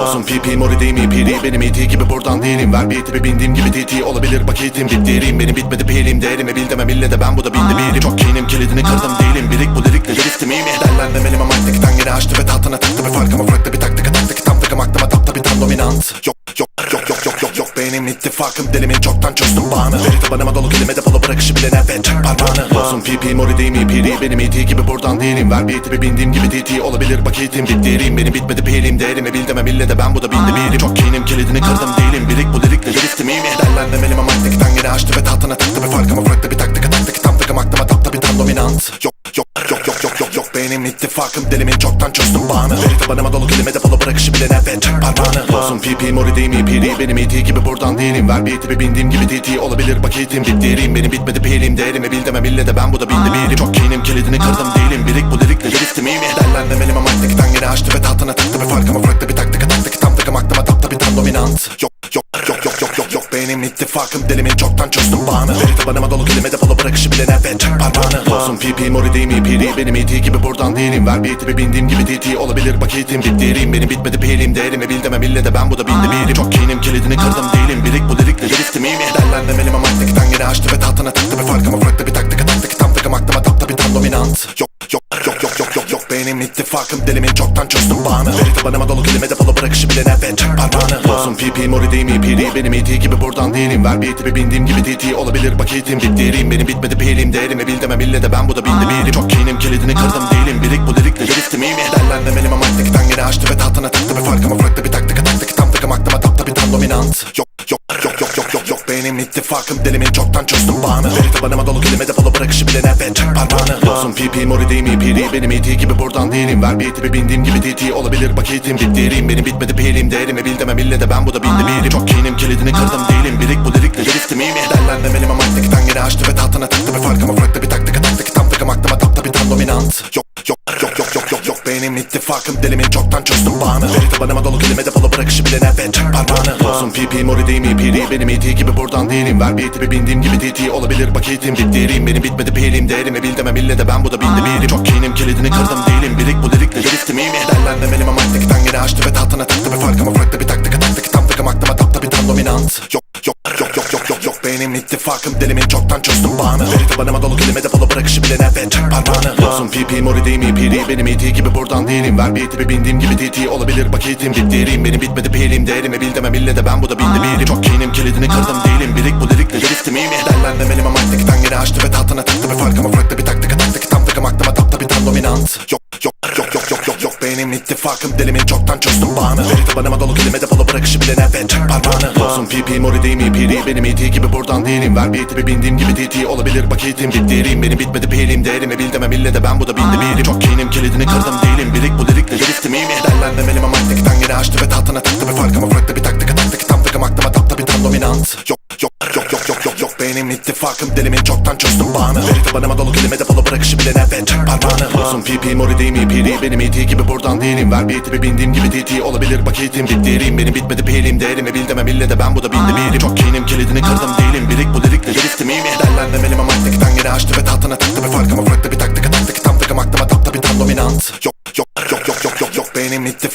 Olsun PP mori değil mi? Piri Benim ET gibi buradan değilim. Ver bir tipi bindiğim gibi TT Olabilir. Paketim bittirim Benim bitmedi pilim Değerimi bil demem ille de ben bu da bindi birim Çok kinim kilidini kırdım değilim. Birik bu lirikle driftim iyi mi? Derlenmem elime maktikten yine açtı ve tahtına taktı Bir farkıma farklı bir taktik taktik Tam takım aklıma tapta bir tam dominant. Yok yok yok yok yok yok yok. Benim ittifakım dilimin çoktan çözdüm bağını. Veri tabanıma dolu kelime depolu bırakışı bile nerede? Çek parmağını. Olsun PP mori değil mi? Piri Benim ET gibi buradan değilim. Ver bir tipi bindiğim gibi TT Olabilir. Paketim bittirim Benim bitmedi pilim Değerimi bil demem ille de ben bu da bindi birim Çok kinim kilidini kırdım değilim. Birik bu lirikle driftim iyi mi? Derlenmem elime maktikten yine açtı ve tahtına taktı Bir farkıma farklı bir taktik taktik Tam takım aklıma tapta bir tam dominant Yok yok yok yok yok yok yok Benim ittifakım dilimin çoktan çözdüm bağını. Veri tabanıma dolu kelime depolu bırakışı bile nerede? Çek parmağını. Olsun PP mori değil mi piri Benim ET gibi buradan değilim. Ver bir tipi bindiğim gibi TT Olabilir paketim bittirim Benim bitmedi pilim Değerimi bil demem ille de ben bu da bindi birim Çok kinim kilidini kırdım değilim. Birik bu lirikle driftim iyi mi? Derlenmem elime maktikten yine açtı ve tahtına taktı Bir farkıma İttifakım dilimin çoktan çözdüm bağını. Veri tabanıma dolu kelime depolu bırakışı bile nerede? Çek parmağını. Olsun PP mori değil mi piri Benim ET gibi buradan değilim. Ver bir tipi bindiğim gibi TT Olabilir. Paketim bittirim Benim bitmedi. Pilim Değerimi bil demem ille de ben bu da bindi birim Çok kinim kilidini kırdım değilim. Birik bu lirikle driftim iyi mi? Derlenmem elime maktikten yine açtı ve tahtına taktı Bir farkıma. Farklı bir taktik taktik Tam takım aklıma tapta bir tam dominant. Yok yok yok yok yok yok yok. Benim ittifakım dilimin çoktan çözdüm bağını. Veri tabanıma dolu kelime depolu bırakışı bile nerede? Çek parmağını. Olsun PP mori değil mi piri Benim ET gibi buradan değilim. Ver bir tipi bindiğim gibi TT Olabilir. Paketim bittirim Benim bitmedi pilim Değerimi bil demem ille de ben bu da bindi birim Çok kinim kilidini kırdım değilim. Birik bu lirikle driftim iyi mi? Derlenmem elime maktikten yine açtı ve tahtına taktı Bir farkıma farklı bir taktik taktik Tam takım aklıma tapta bir tam dominant. Yok yok yok Benim ittifakım dilimin çoktan çözdüm bağını. Veri tabanıma dolu kelime depolu bırakışı bile nerede? Çek parmağını. Olsun PP mori değil mi piri Benim ET gibi buradan değilim. Ver bir tipi bindiğim gibi TT Olabilir. Paketim bittirim Benim bitmedi pilim Değerimi bil demem ille de ben bu da bindi birim Çok kinim kilidini kırdım değilim. Birik bu lirikle driftim iyi mi? Derlenmem elime maktikten yine açtı ve tahtına taktı Bir farkıma farklı bir taktik taktik Tam takım aklıma tapta bir tam dominant. Yok yok yok yok Benim ittifakım dilimin çoktan çözdüm bağını. Veri tabanıma dolu kelime depolu bırakışı bile nerede çek parmağını. Olsun PP mori değil mi piri Benim ET gibi buradan değilim. Ver bir tipi bindiğim gibi TT Olabilir paketim bittirim Benim bitmedi pilim Değerimi bil demem ille de ben bu da bindi birim Çok kinim kilidini kırdım değilim. Birik bu lirikle driftim iyi mi? Derlenmem elime maktikten yine açtı ve tahtına taktı Bir farkıma farklı bir taktik taktik Tam takım aklıma tapta bir tam dominant. Yok yok yok yok yok Benim ittifakım dilimin çoktan çözdüm bağını. Veri tabanıma dolu kelime depolu bırakışı bile nerede? Çek parmağını. Olsun PP mori değil mi? Piri Benim ET gibi buradan değilim. Ver bir tipi bindiğim gibi TT Olabilir paketim bittirim Benim bitmedi pilim Değerimi bil demem ille de ben bu da bindi birim Çok kinim kilidini kırdım değilim. Birik bu lirikle driftim iyi mi? Derlenmem elime maktikten yine açtı ve tahtına taktı Bir farkıma İttifakım dilimin çoktan çözdüm bağını. Veri tabanıma dolu kelime depolu bırakışı bile nerede çek parmağını. Olsun PP mori değil mi piri Benim ET gibi buradan değilim. Ver bir tipi bindiğim gibi TT Olabilir paketim bittirim Benim bitmedi pilim Değerimi bil demem ille de ben bu da bindi birim Çok kinim kilidini kırdım değilim. Birik bu lirikle driftim iyi mi? Derlenmem elime maktikten yine açtı ve tahtına taktı Bir farkıma farklı bir taktik taktik Tam takım aklıma tapta bir tam dominant. Yok yok yok yok yok yok yok Benim ittifakım dilimin çoktan çözdüm bağını. Veri tabanıma dolu kelime depolu bırakışı bile nerede çek parmağını Olsun PP mori değil mi piri Benim ET gibi buradan değilim. Ver bir tipi bindiğim gibi TT Olabilir. Paketim bittirim Benim bitmedi. Pilim Değerimi bil demem ille de ben bu da bindi birim Çok kinim. Kilidini kırdım. Değilim. Birik bu lirikle driftim iyi mi? Derlenmem elime maktikten yine açtı ve tahtına taktı Bir farkıma farklı bir taktik taktik Tam takım aklıma tapta bir tam dominant yok yok yok yok yok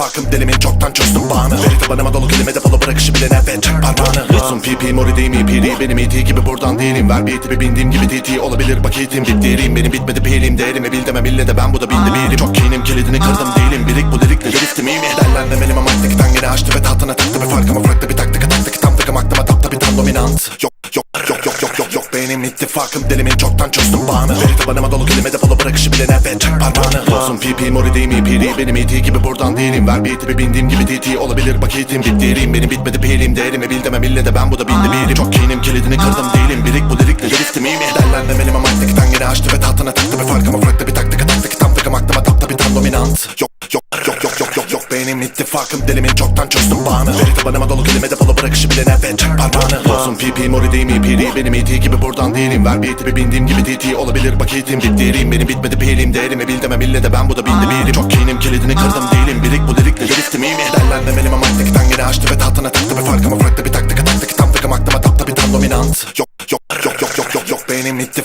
Benim ittifakım dilimin çoktan çözdüm bağını. Veri tabanıma dolu kelime depolu bırakışı bile nerede? Çek parmağını. Olsun PP mori değil mi piri Benim ET gibi buradan değilim. Ver bir tipi bindiğim gibi TT Olabilir. Paketim bittirim Benim bitmedi. Pilim Değerimi bil demem ille de ben bu da bindi birim Çok kinim kilidini kırdım. Değilim Birik bu lirikle driftim iyi mi? Derlenmem elime maktikten yine açtı ve tahtına taktı. Bir farkıma farklı bir taktik taktik Tam takım aklıma tapta bir tam dominant Yok yok yok yok yok yok yok Benim ittifakım dilimin çoktan çözdüm bağını. Veri tabanıma dolu kelime depolu bırakışı bile nerede çek parmağını. Olsun PP mori değil mi piri Benim ET gibi buradan değilim. Ver bir tipi bindiğim gibi TT Olabilir paketim bittirim Benim bitmedi pilim Değerimi bil ille de ben bu da bindi birim Çok kinim kilidini kırdım değilim. Birik bu lirikle driftim iyi mi? Derlenmem elime maktikten yine açtı ve tahtına taktı. Bir farkıma farklı bir taktik taktik Tam takım aklıma tapta bir tam dominant. Yok yok yok yok yok yok Benim ittifakım dilimin çoktan çözdüm bağını. Veri tabanıma dolu kelime depolu bırakışı bile nerede çek parmağını. Olsun PP mori değil mi piri Benim ET gibi buradan değilim. Ver bir tipi bindiğim gibi TT Olabilir paketim bittirim Benim bitmedi pilim Değerimi bil demem ille de ben bu da bindi birim Çok kinim kilidini kırdım değilim. Birik bu lirikle driftim iyi mi? Derlenmem elime maktikten yine açtı ve tahtına taktı Bir farkıma farklı bir taktik taktik Tam takım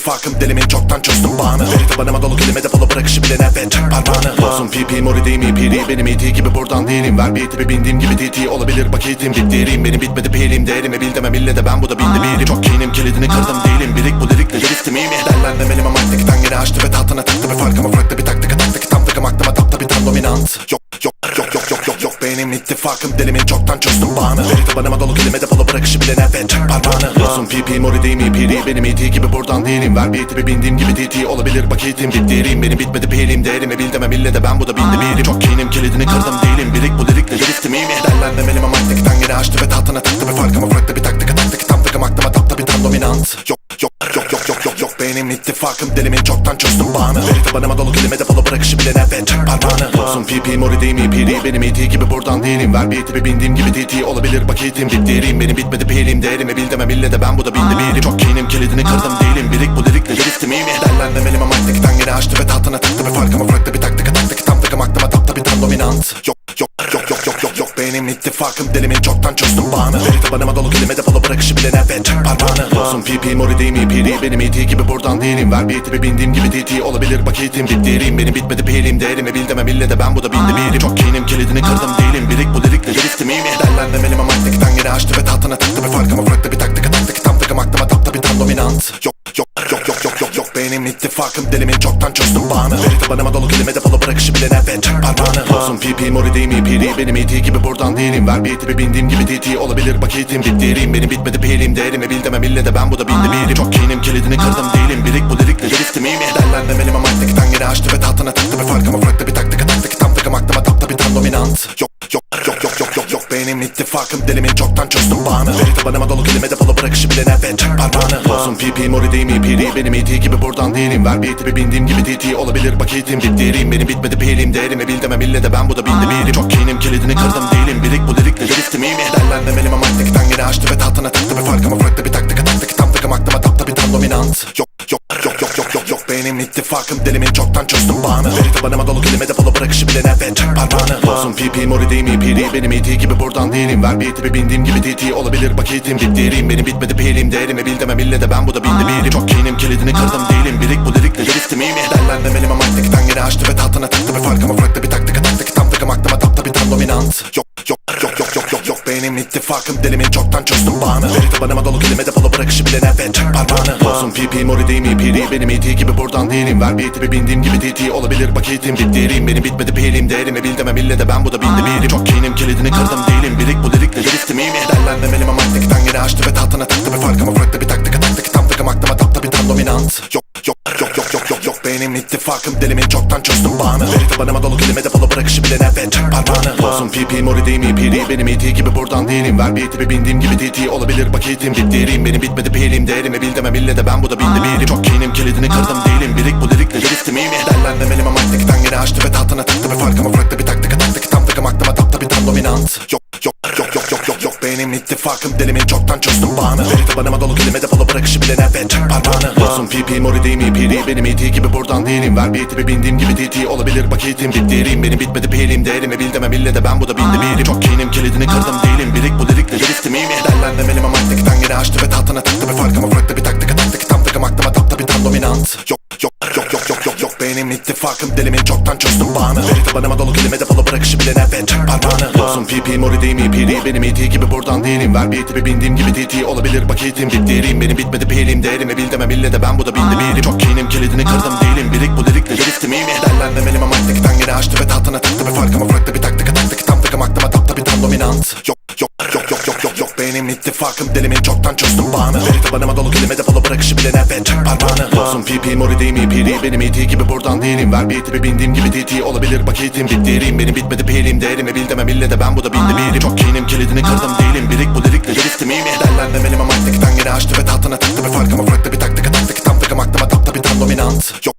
ittifakım dilimin çoktan çözdüm bağını. Veri tabanıma dolu kelime depolu bırakışı bilene ve çak parmağını. Olsun PP mori değil mi piri benim iti gibi buradan değilim. Ver bir tipi bindiğim gibi TT olabilir. Paketim bittiğim Benim bitmedi pilim değerimi bil demem ille de ben bu da bindi biri Çok kinim kilidini kırdım değilim. Birik bu lirikle driftim iyi mi? Derlenmemelim ama taktikten yine açtı ve tahtına ittifakım dilimin çoktan çözdüm bağını Veri tabanıma dolu kelime depolu bırakışı bilene ve çak parmağını Olsun PP mori değil mi piri benim iti gibi buradan değilim Ver bir tipi bindiğim gibi TT olabilir paketim bittiğim Benim bitmedi pilim değerimi bil demem ille de ben bu da bindi biri Çok kinim kilidini kırdım değilim birik bu lirikle driftim iyi mi? Derlenmemelim ama taktikten yine açtı ve tahtına taktı ve farkıma farklı bir taktik taktik tam takım aklıma tapta bir tam dominant Yok yok yok yok ittifakım dilimin çoktan çözdüm bağını. Veri tabanıma dolu kelime depolu bırakışı bilene ve çak parmağını. Olsun PP mori değil mi? Piri benim iti gibi buradan değilim. Ver bir tipi bindiğim gibi TT olabilir paketim bittiğim Benim bitmedi pilim değerimi bil demem ille de ben bu da bindi biri Çok kinim kilidini kırdım değilim. Birik bu lirikle driftim iyi mi? Derlenmemelim ama taktikten yine açtı ve tahtına taktı. Ve farkıma farklı bir taktik taktik tam takım aklıma tapta bir tam dominant yok yok yok yok yok benim ittifakım dilimin çoktan çözdüm bağını. Veri tabanıma dolu kelime depolu bırakışı bilene ve çak parmağını. Olsun PP mori değil mi piri benim iti gibi buradan değilim. Ver bir tipi bindiğim gibi TT olabilir paketim bittiğim Benim bitmedi pilim değerimi bil ille de ben bu da bindi biri Çok kinim kilidini kırdım değilim. Birik bu lirikle driftim iyi mi? Derlenmemelim ama taktikten yine açtı ve tahtına taktı. Ve farkıma farklı bir taktik taktik tam takım aklıma tapta bir tam dominant. Yok yok yok yok yok benim ittifakım dilimin çoktan çözdüm bağını. Veri tabanıma dolu kelime depolu bırakışı bilene ve çak parmağını. Olsun PP mori değil mi piri benim iti gibi buradan değilim. Ver bir tipi bindiğim gibi TT olabilir. Paketim bittiğim. Benim bitmedi pilim değerimi bil demem ille de ben bu da bindi biri Çok kinim kilidini kırdım değilim. Birik bu lirikle driftim iyi mi? Derlenmemelim ama taktikten yine açtı ve tahtına taktı. Ve farkıma farklı bir taktik taktik tam takım aklıma tapta bir tam dominant. Yok yok yok yok yok ittifakım dilimin çoktan çözdüm bağını. Veri tabanıma dolu kelime depolu bırakışı bilene ve çak parmağını? Olsun PP mori değil mi piri benim iti gibi buradan değilim. Ver bir tipi bindiğim gibi TT olabilir paketim bittiğim Benim bitmedi pilim değerimi bil demem ille de ben bu da bindi biri Çok kinim kilidini kırdım değilim. Birik bu lirikle driftim iyi mi? Derlenmemelim ama taktikten yine açtı ve tahtına taktı. Ve farkıma farklı bir taktik taktik. Tam takım aklıma tapta bir tam dominant. Yok benim ittifakım dilimin çoktan çözdüm bağını. Veri tabanıma dolu kelime depolu bırakışı bilene ve çak parmağını. Olsun PP mori değil mi? Piri benim iti gibi buradan değilim. Ver bir tipi bindiğim gibi TT olabilir. Paketim bittiğim Benim bitmedi. Pilim değerimi bil demem ille de ben bu da bindi biri Çok kinim kilidini kırdım değilim. Birik bu lirikle driftim iyi mi? Derlenmemelim ama taktikten yine açtı ve tahtına taktı. Ve farkıma farklı bir ittifakım dilimin çoktan çözdüm bağını. Veri tabanıma dolu kelime depolu bırakışı bilene ve çak parmağını. Olsun PP mori değil mi piri benim iti gibi buradan değilim. Ver bir tipi bindiğim gibi TT olabilir. Paketim bittiğim Benim bitmedi. Pilim değerimi bil demem ille de ben bu da bindi biri Çok kinim kilidini kırdım değilim. Birik bu lirikle driftim iyi mi? Derlenmemelim ama taktikten yine açtı ve tahtına taktı ve farkıma farklı bir taktik ittifakım dilimin çoktan çözdüm bağını. Veri tabanıma dolu kelime depolu bırakışı bilene ve çak parmağını. Olsun PP mori değil mi piri benim iti gibi buradan değilim. Ver bir tipi bindiğim gibi TT olabilir. Paketim bittiğim Benim bitmedi pilim değerimi bil demem ille de ben bu da bindi biri Çok kinim kilidini kırdım değilim. Birik bu lirikle driftim iyi mi? Derlenmemelim ama taktikten yine açtı ve tahtına taktı ve farkıma farklı bir taktik taktik tam takım aklıma tapta bir tam dominant Yok yok yok yok yok benim ittifakım dilimin çoktan çözdüm bağını. Veri tabanıma dolu kelime depolu bırakışı bilene ve çak parmağını. Olsun PP mori değil mi piri benim iti gibi buradan değilim. Ver bir tipi bindiğim gibi TT olabilir. Paketim bittiğim Benim bitmedi pilim değerimi bil demem ille de ben bu da bindi biri Çok kinim kilidini kırdım değilim. Birik bu lirikle driftim iyi mi? Derlenmemelim ama taktikten yine açtı ve tahtına taktı ve farkıma farklı bir taktik taktik takım aklıma tapta bir tam dominant. Yok yok yok yok yok yok yok. Benim ittifakım dilimin çoktan çözdüm bağını. Veri tabanıma dolu kelime depolu bırakışı bilene ve çak parmağını. Olsun PP mori değil mi? Piri benim iti gibi buradan değilim. Ver bir tipi bindiğim gibi TT olabilir paketim bittiğim Benim bitmedi pilim değerimi bil demem ille de ben bu da bindi biri Çok kinim kilidini kırdım değilim. Birik bu lirikle driftim iyi mi? Derlenmemelim ama taktikten yine açtı ve tahtına taktı ve farkıma farklı bir taktik taktik ittifakım dilimin çoktan çözdüm bağını. Veri tabanıma dolu kelime depolu bırakışı bilene ve çak parmağını. Olsun PP mori değil mi? Piri benim iti gibi buradan değilim. Ver bir tipi bindiğim gibi TT olabilir paketim bittiğim Benim bitmedi pilim değerimi bil demem ille de ben bu da bindi biri Çok kinim kilidini kırdım değilim. Birik bu lirikle driftim iyi mi? Derlenmemelim ama taktikten yine açtı ve tahtına taktı. Ve farkıma farklı bir taktik taktik tam takım aklıma tapta bir tam dominant. Yok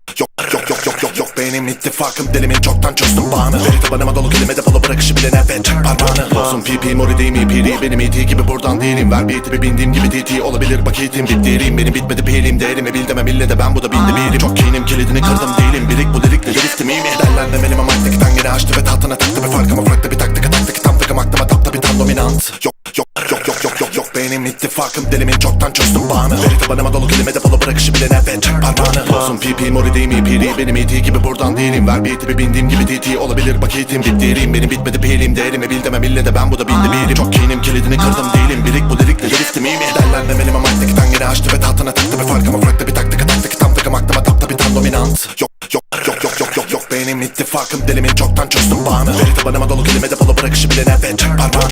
ittifakım dilimin çoktan çözdüm bağını. Veri tabanıma dolu kelime depolu bırakışı bilene ve çak parmağını. Olsun PP mori değil mi piri benim iti gibi buradan değilim. Ver bir tipi bindiğim gibi TT olabilir. Paketim bittiğim Benim bitmedi pilim değerimi bil demem ille de ben bu da bindi biri Çok kinim kilidini kırdım değilim. Birik bu lirikle driftim iyi mi? Derlenmemelim ama taktikten yine açtı ve tahtına taktı ve farkıma farklı ittifakım dilimin çoktan çözdüm bağını. Veri tabanıma dolu kelime depolu bırakışı bilene ve çek parmağını. Olsun PP mori değil mi PD benim ET gibi buradan değilim. Ver bir tipi bindiğim gibi TT olabilir. Paketim bittiğim Benim bitmedi. Pilim değerimi bil demem ille de ben bu da bindi birim Çok kinim kilidini kırdım değilim. Birik bu lirikle driftim iyi mi? Derlenmemelim ama maktaki tangeni açtı ve tahtına taktı bir fark ama farklı bir taktik taktik tam takım aklıma tapta bir tam dominant Yok yok yok yok yok yok yok. Benim ittifakım dilimin çoktan çözdüm bağını. Veri tabanıma dolu kelime depolu bırakışı bilene ve çek parmağını